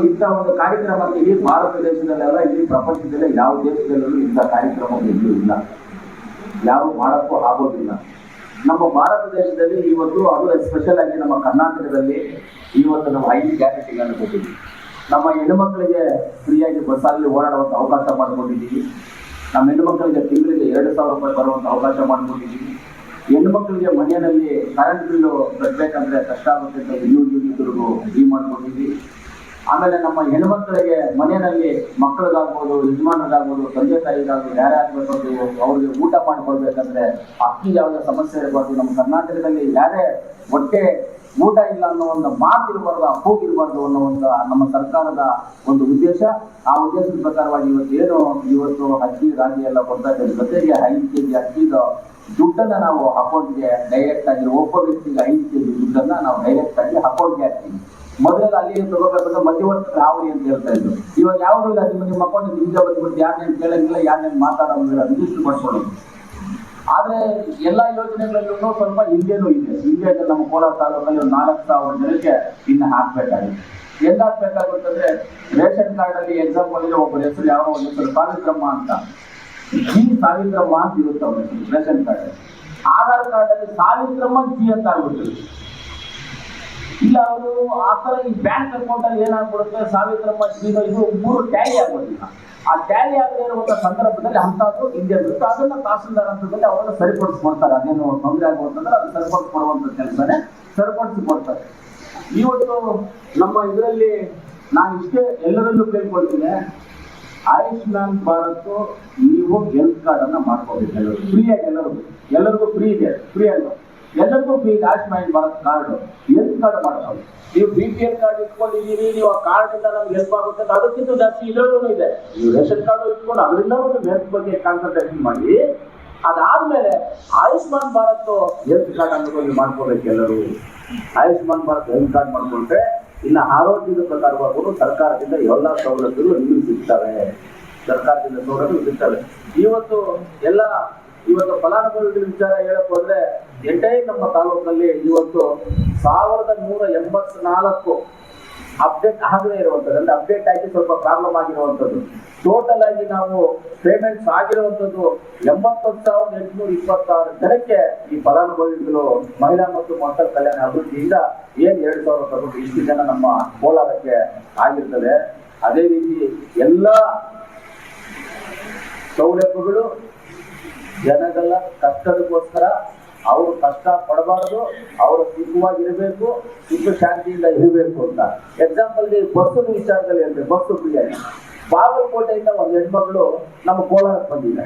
ಇಂಥ ಒಂದು ಕಾರ್ಯಕ್ರಮಕ್ಕೆ ಇಡೀ ಭಾರತ ದೇಶದಲ್ಲೆಲ್ಲ ಇಡೀ ಪ್ರಪಂಚದಲ್ಲೇ ಯಾವ ದೇಶದಲ್ಲೂ ಇಂಥ ಕಾರ್ಯಕ್ರಮ ಇಲ್ಲ ಯಾರು ಮಾಡಕ್ಕೂ ಆಗೋದಿಲ್ಲ. ನಮ್ಮ ಭಾರತ ದೇಶದಲ್ಲಿ ಇವತ್ತು ಅದು ಎಸ್ಪೆಷಲ್ ಆಗಿ ನಮ್ಮ ಕರ್ನಾಟಕದಲ್ಲಿ ಇವತ್ತು ನಾವು ಐದು ಗ್ಯಾರಂಟಿಗಳನ್ನು ಕೊಟ್ಟಿದ್ದೀವಿ. ನಮ್ಮ ಹೆಣ್ಣುಮಕ್ಕಳಿಗೆ ಫ್ರೀಯಾಗಿ ಬಸ್ಸಲ್ಲಿ ಓಡಾಡುವಂಥ ಅವಕಾಶ ಮಾಡ್ಕೊಂಡಿದ್ದೀವಿ. ನಮ್ಮ ಹೆಣ್ಣುಮಕ್ಕಳಿಗೆ ತಿಂಗಳಿಗೆ ಎರಡು ಸಾವಿರ ರೂಪಾಯಿ ಬರುವಂಥ ಅವಕಾಶ ಮಾಡಿಕೊಂಡಿದ್ದೀವಿ. ಹೆಣ್ಣುಮಕ್ಕಳಿಗೆ ಮನೆಯಲ್ಲಿ ಕರೆಂಟ್ ಬಿಲ್ಲು ಕಟ್ಟಬೇಕಂದ್ರೆ ಕಷ್ಟ ಆಗುತ್ತೆ ಅಂತ ಯು ಯೂನಿಟ್ರಿಗೂ ಫ್ರೀ ಮಾಡ್ಕೊಂಡಿದ್ದೀವಿ. ಆಮೇಲೆ ನಮ್ಮ ಹೆಣ್ಮಕ್ಳಿಗೆ ಮನೆಯಲ್ಲಿ ಮಕ್ಕಳದಾಗ್ಬೋದು ಯಜಮಾನದಾಗ್ಬೋದು ತಂದೆ ತಾಯಿಗಾಗ್ಬೋದು, ಯಾರೇ ಆಗ್ಬೇಕು ಅವ್ರಿಗೆ ಊಟ ಮಾಡ್ಕೊಳ್ಬೇಕಂದ್ರೆ ಅಕ್ಕಿ ಯಾವುದೇ ಸಮಸ್ಯೆ ಇರಬಾರ್ದು. ನಮ್ಮ ಕರ್ನಾಟಕದಲ್ಲಿ ಯಾರೇ ಹೊಟ್ಟೆ ಊಟ ಇಲ್ಲ ಅನ್ನೋ ಒಂದು ಮಾತು ಇರಬಾರ್ದು, ಆ ಕೂಗು ಅನ್ನೋ ಒಂದು ನಮ್ಮ ಸರ್ಕಾರದ ಒಂದು ಉದ್ದೇಶ. ಆ ಉದ್ದೇಶದ ಪ್ರಕಾರವಾಗಿ ಇವತ್ತು ಏನು ಇವತ್ತು ಅಕ್ಕಿ, ರಾಗಿ ಎಲ್ಲ ಕೊಡ್ತಾ ಇದ್ದಾರೆ. ಜೊತೆಗೆ ಐದು ಕೆ ಜಿ ಅಕ್ಕಿದು ದುಡ್ಡನ್ನ ನಾವು ಅಕೌಂಟ್ಗೆ ಡೈರೆಕ್ಟ್ ಆಗಿ ಒಬ್ಬ ವ್ಯಕ್ತಿಗೆ ಐದು ಕೆ ಜಿ ದುಡ್ಡನ್ನ ನಾವು ಡೈರೆಕ್ಟ್ ಆಗಿ ಅಕೌಂಟ್ಗೆ ಹಾಕ್ತೀವಿ ಮೊದಲೆಲ್ಲ ಅಲ್ಲಿ ತಗೋಬೇಕಂದ್ರೆ ಮಧ್ಯವರ್ತಿ ರಾವಳಿ ಅಂತ ಹೇಳ್ತಾ ಇದ್ರು. ಇವಾಗ ಯಾವ್ದು ಇಲ್ಲ, ನಿಮ್ಮ ನಿಮ್ಮ ಮಕ್ಕಳು ನಿಮ್ಗೆ ಬಂದ್ಬಿಟ್ಟು ಯಾರನ್ನೇನು ಕೇಳಂಗಿಲ್ಲ ಯಾರನ್ನೇನು ಮಾತಾಡೋಂಗಿಲ್ಲ ರಿಜಿಸ್ಟರ್ ಮಾಡ್ಕೊಳ್ಳೋದು ಆದ್ರೆ ಎಲ್ಲಾ ಯೋಜನೆಗಳಲ್ಲೂ ಸ್ವಲ್ಪ ಹಿಂದೆನೂ ಇದೆ. ಹಿಂದೆ ನಮ್ಮ ಕೋಲಾರ ತಾಲೂಕಲ್ಲಿ ಒಂದು ನಾಲ್ಕು ಸಾವಿರ ಜನಕ್ಕೆ ಇನ್ನು ಹಾಕ್ಬೇಕಾಗಿದೆ ಎಲ್ಲ ಹಾಕ್ಬೇಕಾಗುತ್ತಂದ್ರೆ ರೇಷನ್ ಕಾರ್ಡ್ ಅಲ್ಲಿ ಎಕ್ಸಾಂಪಲ್ ಒಬ್ಬರ ಹೆಸರು ಯಾರೋ ಒಂದು ಹೆಸರು, ಸಾವಿತ್ರಮ್ಮ ಅಂತ. ಜಿ ಸಾವಿತ್ರಮ್ಮ ಅಂತ ಇರುತ್ತೆ ಅವ್ರ ಹೆಸರು, ರೇಷನ್ ಕಾರ್ಡ್. ಆಧಾರ್ ಕಾರ್ಡ್ ಅಲ್ಲಿ ಸಾವಿತ್ರಮ್ಮ ಜಿ ಅಂತ ಆಗ್ಬಿಟ್ಟಿದೆ. ಇಲ್ಲ, ಅವರು ಆ ಥರ ಈ ಬ್ಯಾಂಕ್ ಅಕೌಂಟ್ ಅಲ್ಲಿ ಏನಾಗ್ಬಿಡುತ್ತೆ ಸಾವಿತ್ರಮ್ಮ ಜೀವ ಇದು ಮೂರು ಟ್ಯಾಲಿ ಆಗೋದಿಲ್ಲ ಆ ಟ್ಯಾಲಿ ಆಗದೇ ಇರುವಂತಹ ಸಂದರ್ಭದಲ್ಲಿ ಅಂತಾದ್ರು ಹಿಂದೆ ಬರುತ್ತೆ ಅದನ್ನ ತಹಸೀಲ್ದಾರ್ ಹಂತದಲ್ಲಿ ಅವರನ್ನ ಸರಿಪಡಿಸ್ಕೊಡ್ತಾರೆ. ಅದೇನು ತೊಂದರೆ ಆಗುವಂತಂದ್ರೆ ಅದು ಸರಿಪಡಿಸ್ಕೊಡುವಂತ ಕೆಲಸನೇ ಸರಿಪಡಿಸಿಕೊಡ್ತಾರೆ. ಇವತ್ತು ನಮ್ಮ ಇದರಲ್ಲಿ ನಾನು ಇಷ್ಟೇ ಎಲ್ಲರಲ್ಲೂ ಕೇಳ್ಕೊಳ್ತೀನಿ. ಆಯುಷ್ಮಾನ್ ಭಾರತ್ ನೀವು ಹೆಲ್ತ್ ಕಾರ್ಡ್ ಅನ್ನ ಮಾಡ್ಕೋಬೇಕು ಎಲ್ಲರೂ. ಫ್ರೀಯಾಗಿ ಎಲ್ಲರಿಗೂ ಎಲ್ಲರಿಗೂ ಫ್ರೀ ಇದೆ. ಫ್ರೀ ಅಲ್ಲ ಎಲ್ಲರಿಗೂ ಫ್ರೀ ಇದೆ Ayushman Bharat card L card ಮಾಡ್ಕೊಂಡು ನೀವು ಬಿ ಪಿ ಎಲ್ ಕಾರ್ಡ್ ಇಟ್ಕೊಂಡಿದ್ದೀರಿ, ನೀವು ಆ ಕಾರ್ಡ್ ಇಂದ ನಮ್ಗೆ ಹೆಲ್ಪ್ ಆಗುತ್ತೆ ಅದಕ್ಕಿಂತ ಜಾಸ್ತಿ ಇದರಲ್ಲೂ ಇದೆ. ನೀವು ರೇಷನ್ ಕಾರ್ಡ್ ಇಟ್ಕೊಂಡು ಅದರಿಂದ ಒಂದು ಹೆಲ್ತ್ ಬಗ್ಗೆ ಕಾನ್ಸಂಟ್ರೇಷನ್ ಮಾಡಿ, ಅದಾದ್ಮೇಲೆ ಆಯುಷ್ಮಾನ್ ಭಾರತ್ ಹೆಲ್ತ್ ಕಾರ್ಡ್ ಅನ್ನೋದು ಮಾಡ್ಕೋಬೇಕು ಎಲ್ಲರೂ. ಆಯುಷ್ಮಾನ್ ಭಾರತ್ ಹೆಲ್ತ್ ಕಾರ್ಡ್ ಮಾಡ್ಕೊಂಡ್ರೆ ಇನ್ನ ಆರೋಗ್ಯದ ಪ್ರಕಾರವಾಗೂ ಸರ್ಕಾರದಿಂದ ಎಲ್ಲ ಸವಲತ್ತುಗಳು ನಿಮಗೆ ಸಿಗ್ತವೆ. ಸರ್ಕಾರದಿಂದ ಸೌಲಭ್ಯಗಳು ಸಿಗ್ತವೆ. ಇವತ್ತು ಎಲ್ಲ ಇವತ್ತು ಫಲಾನುಭವಿಗಳ ವಿಚಾರ ಹೇಳಕ್ ಹೋದ್ರೆ ನಮ್ಮ ತಾಲೂಕಿನಲ್ಲಿ ಇವತ್ತು ಸಾವಿರದ ನೂರ ಎಂಬತ್ನಾಲ್ಕು ಅಪ್ಡೇಟ್ ಆಗದೇ ಇರುವಂಥದ್ದು. ಅಂದ್ರೆ ಅಪ್ಡೇಟ್ ಆಗಿ ಸ್ವಲ್ಪ ಪ್ರಾಬ್ಲಮ್ ಆಗಿರುವಂಥದ್ದು. ಟೋಟಲ್ ಆಗಿ ನಾವು ಪೇಮೆಂಟ್ಸ್ ಆಗಿರುವಂಥದ್ದು ಎಂಬತ್ತೊಂದು ಸಾವಿರದ ಎಂಟುನೂರ ಇಪ್ಪತ್ತಾರು ಜನಕ್ಕೆ ಈ ಫಲಾನುಭವಿಗಳು ಮಹಿಳಾ ಮತ್ತು ಮಕ್ಕಳ ಕಲ್ಯಾಣ ಅಭಿವೃದ್ಧಿಯಿಂದ ಏನ್ ಎರಡು ಸಾವಿರ ತಗೊಂಡು ಇಷ್ಟು ಜನ ನಮ್ಮ ಕೋಲಾರಕ್ಕೆ ಆಗಿರ್ತದೆ. ಅದೇ ರೀತಿ ಎಲ್ಲ ಜನಗಳ ಕಷ್ಟದಕ್ಕೋಸ್ಕರ ಅವರು ಕಷ್ಟ ಪಡಬಾರ್ದು, ಅವರು ಸುಖವಾಗಿರಬೇಕು, ಸುಖ ಶಾಂತಿಯಿಂದ ಇರಬೇಕು ಅಂತ. ಎಕ್ಸಾಂಪಲ್ಗೆ ಬಸ್ಸು ವಿಚಾರದಲ್ಲಿ ಅಂದ್ರೆ ಬಸ್ಸು ಫ್ರೀಯಾಗಿ ಬಾಗಲಕೋಟೆಯಿಂದ ಒಂದು ಹೆಣ್ಮಕ್ಳು ನಮ್ಮ ಕೋಲಾರಕ್ಕೆ ಬಂದಿದ್ದಾರೆ.